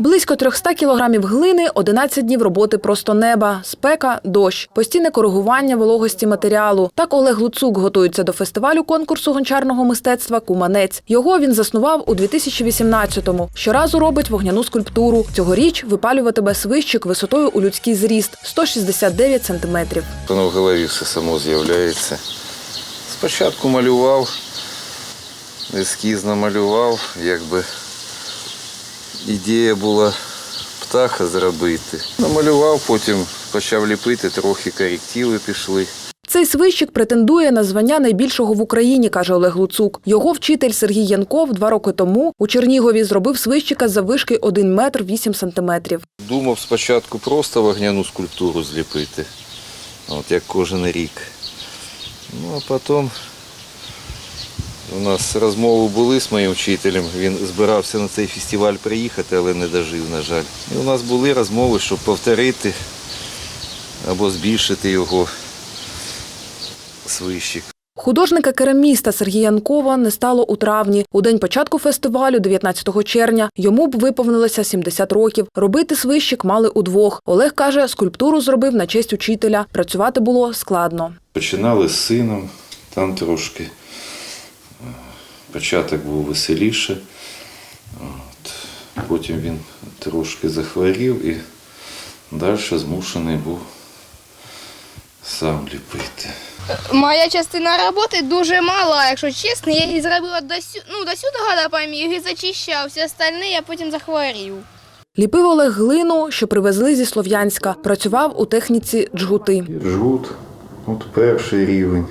Близько 300 кілограмів глини, 11 днів роботи просто неба, спека, дощ, постійне коригування вологості матеріалу. Так Олег Луцук готується до фестивалю конкурсу гончарного мистецтва Куманець. Його він заснував у 2018-му. Щоразу робить вогняну скульптуру. Цьогоріч випалюватиме свищик висотою у людський зріст 169 сантиметрів. Воно в голові все само з'являється. Спочатку малював, ескізно малював, якби ідея була птаха зробити. Намалював, потім почав ліпити, трохи корективи пішли. Цей свищик претендує на звання найбільшого в Україні, каже Олег Луцук. Його вчитель Сергій Янков два роки тому у Чернігові зробив свищика заввишки 1 метр 8 сантиметрів. Думав спочатку просто вогняну скульптуру зліпити, от як кожен рік. Ну а потім у нас розмови були з моїм вчителем. Він збирався на цей фестиваль приїхати, але не дожив, на жаль. І у нас були розмови, щоб повторити або збільшити його свищик. Художника-кераміста Сергія Янкова не стало у травні. У день початку фестивалю, 19 червня, йому б виповнилося 70 років. Робити свищик мали удвох. Олег каже, скульптуру зробив на честь учителя. Працювати було складно. Починали з сином, там трошки початок був веселіше. От. Потім він трошки захворів і далі змушений був сам ліпити. Моя частина роботи дуже мала, якщо чесно. Я її зробила до, сю... ну, до сюди поміг і зачищав. Все остальне я потім захворів. Ліпив Олег глину, що привезли зі Слов'янська. Працював у техніці джгути. Жгут, от перший рівень,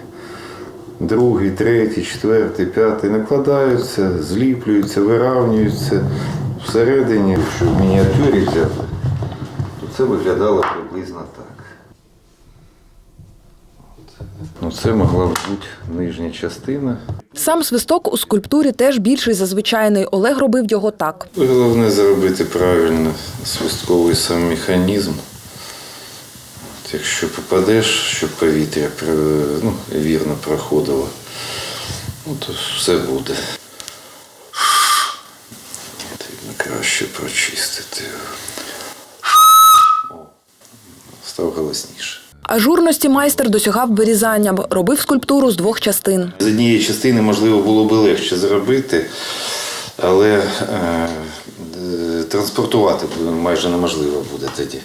другий, третій, четвертий, п'ятий накладаються, зліплюються, виравнюються. Всередині, що в мініатюрі взяти, то це виглядало приблизно так. Ну, це могла б бути нижня частина. Сам свисток у скульптурі теж більший за звичайний. Олег робив його так. Головне зробити правильно свистковий сам механізм. Якщо попадеш, щоб повітря ну, вірно проходило, ну, то все буде. Потрібно краще прочистити. О, став голосніше. Ажурності майстер досягав вирізанням. Робив скульптуру з двох частин. З однієї частини, можливо, було б легше зробити, але е, е, транспортувати майже неможливо буде тоді.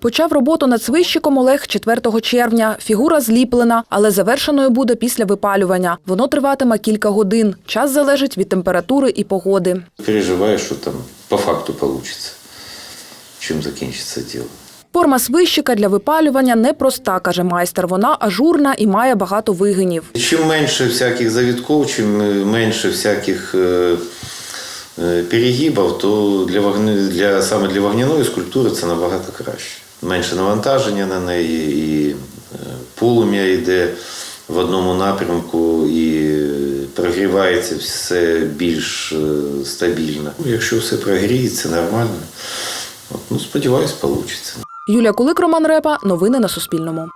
Почав роботу над свищиком Олег 4 червня. Фігура зліплена, але завершеною буде після випалювання. Воно триватиме кілька годин. Час залежить від температури і погоди. Переживаю, що там по факту вийде, чим закінчиться діло. Форма свищика для випалювання непроста, каже майстер. Вона ажурна і має багато вигинів. Чим менше всяких завітків, чим е, менше всяких е, е, перегибів, то для, вогни, для, саме для вогняної скульптури це набагато краще. Менше навантаження на неї, і е, полум'я йде в одному напрямку і прогрівається все більш е, стабільно. Ну, Якщо все прогріється нормально, от, ну, сподіваюсь, вийде. Юлія Кулик, Роман Репа. Новини на Суспільному.